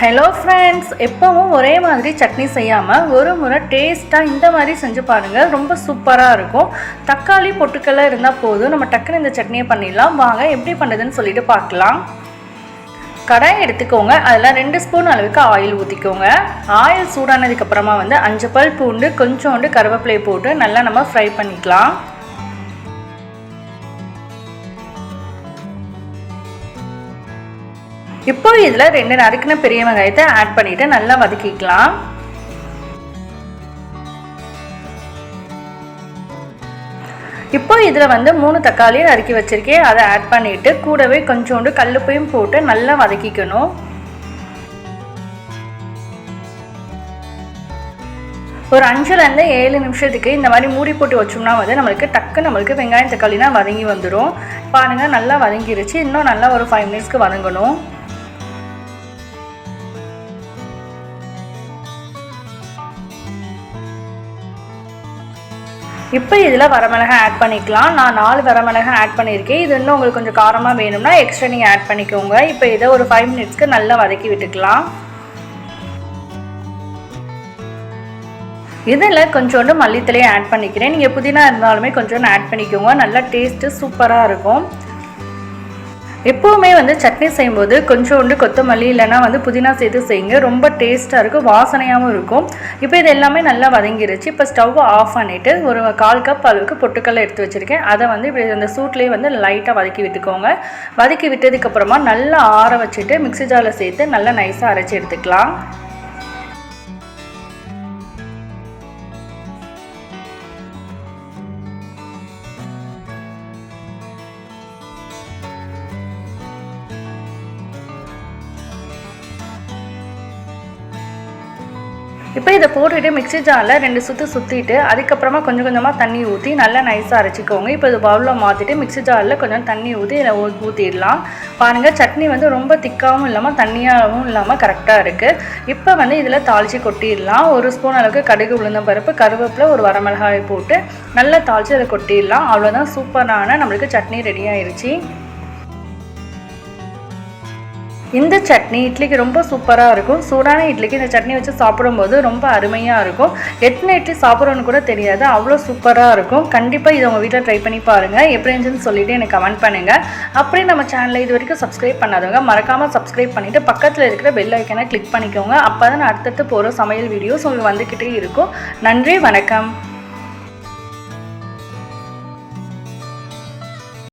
Hello friends எப்போவும் ஒரே மாதிரி சட்னி செய்யாமல் ஒரு முறை டேஸ்ட்டாக இந்த மாதிரி செஞ்சு பாருங்கள் ரொம்ப சூப்பராக இருக்கும். தக்காளி பொட்டுக்கல்ல இருந்தால் போதும். நம்ம டக்குன்னு இந்த சட்னியை பண்ணிடலாம். வாங்க எப்படி பண்ணுறதுன்னு சொல்லிட்டு பார்க்கலாம். கடாய் எடுத்துக்கோங்க. அதில் ரெண்டு ஸ்பூன் அளவுக்கு ஆயில் ஊற்றிக்கோங்க ஆயில் சூடானதுக்கப்புறமா வந்து அஞ்சு பல் பூண்டு கொஞ்சோண்டு கருவேப்பிலையை போட்டு நல்லா நம்ம ஃப்ரை பண்ணிக்கலாம். இப்போ இதில் ரெண்டு நறுக்கின பெரிய வெங்காயத்தை ஆட் பண்ணிவிட்டு நல்லா வதக்கிக்கலாம். இப்போ இதில் வந்து மூணு தக்காளி நறுக்கி வச்சுருக்கேன். அதை ஆட் பண்ணிவிட்டு கூடவே கொஞ்சோண்டு கல்லுப்பையும் போட்டு நல்லா வதக்கிக்கணும். ஒரு அஞ்சுலேருந்து ஏழு நிமிஷத்துக்கு இந்த மாதிரி மூடி போட்டு வச்சோம்னா வந்து நம்மளுக்கு டக்கு நம்மளுக்கு வெங்காயம் தக்காளினா வதங்கி வந்துடும் பாருங்கள் நல்லா வதங்கிருச்சு. இன்னும் நல்லா ஒரு ஃபைவ் மினிட்ஸ்க்கு வதங்கணும். இப்போ இதில் வரமிளகாய் ஆட் பண்ணிக்கலாம். நான் நாலு வரமிளகாய் ஆட் பண்ணியிருக்கேன். இது இன்னும் உங்களுக்கு கொஞ்சம் காரமாக வேணும்னா எக்ஸ்ட்ரா நீங்கள் ஆட் பண்ணிக்கோங்க. இப்போ இதை ஒரு ஃபைவ் மினிட்ஸ்க்கு நல்லா வதக்கி விட்டுக்கலாம். இதில் கொஞ்சோண்டு மல்லித்தலையும் ஆட் பண்ணிக்கிறேன். நீங்கள் புதினா இருந்தாலுமே கொஞ்சோண்டு ஆட் பண்ணிக்கோங்க. நல்லா டேஸ்ட்டு சூப்பராக இருக்கும். எப்போவுமே வந்து சட்னி செய்யும்போது கொஞ்சோண்டு கொத்தமல்லி இல்லைனா வந்து புதினா சேர்த்து செய்யுங்க. ரொம்ப டேஸ்ட்டாக இருக்கும் வாசனையாகவும் இருக்கும். இப்போ இது எல்லாமே நல்லா வதங்கிருச்சு. இப்போ ஸ்டவ் ஆஃப் பண்ணிவிட்டு ஒரு கால் கப் அளவுக்கு பொட்டுக்கல்லை எடுத்து வச்சுருக்கேன். அதை வந்து இப்படி அந்த சூட்லேயே வந்து லைட்டாக வதக்கி விட்டுக்கோங்க. வதக்கி விட்டதுக்கப்புறமா நல்லா ஆற வச்சுட்டு மிக்ஸி ஜாரில் சேர்த்து நல்லா நைஸாக அரைச்சி எடுத்துக்கலாம். இப்போ இதை போட்டுட்டு மிக்ஸி ஜாரில் ரெண்டு சுற்று சுற்றிட்டு அதுக்கப்புறமா கொஞ்சம் கொஞ்சமாக தண்ணி ஊற்றி நல்லா நைஸாக அரைச்சிக்கோங்க. இப்போ இது பவுலில் மாற்றிட்டு மிக்ஸி ஜாரில் கொஞ்சம் தண்ணி ஊற்றி இதில் ஊற்றிடலாம் பாருங்கள் சட்னி வந்து ரொம்ப திக்காகவும் இல்லாமல் தண்ணியாகவும் இல்லாமல் கரெக்டாக இருக்குது இப்போ வந்து இதில் தாளித்து கொட்டிடலாம். ஒரு ஸ்பூன் அளவுக்கு கடுகு உளுந்த பருப்பு கருவேப்பில் ஒரு வரமிளகாய் போட்டு நல்லா தாளித்து அதை கொட்டிடலாம். அவ்வளோதான் சூப்பரான நம்மளுக்கு சட்னி ரெடி ஆயிடுச்சு இந்த சட்னி இட்லிக்கு ரொம்ப சூப்பராக இருக்கும். சூடான இட்லிக்கு இந்த சட்னி வச்சு சாப்பிடும்போது ரொம்ப அருமையாக இருக்கும். எத்தனை இட்லி சாப்பிட்றோன்னு கூட தெரியாது. அவ்வளோ சூப்பராக இருக்கும். கண்டிப்பாக இதை உங்கள் வீட்டில் ட்ரை பண்ணி பாருங்கள் எப்படி இருந்துச்சுன்னு சொல்லிவிட்டு எனக்கு கமெண்ட் பண்ணுங்கள் அப்படியே நம்ம சேனலை இது வரைக்கும் சப்ஸ்கிரைப் பண்ணாதவங்க மறக்காமல் சப்ஸ்கிரைப் பண்ணிவிட்டு பக்கத்தில் இருக்கிற பெல் ஐக்கனை கிளிக் பண்ணிக்கோங்க. அப்போ தான் அடுத்தடுத்து போகிற சமையல் வீடியோஸ் உங்களுக்கு வந்துக்கிட்டே இருக்கும். நன்றி வணக்கம்.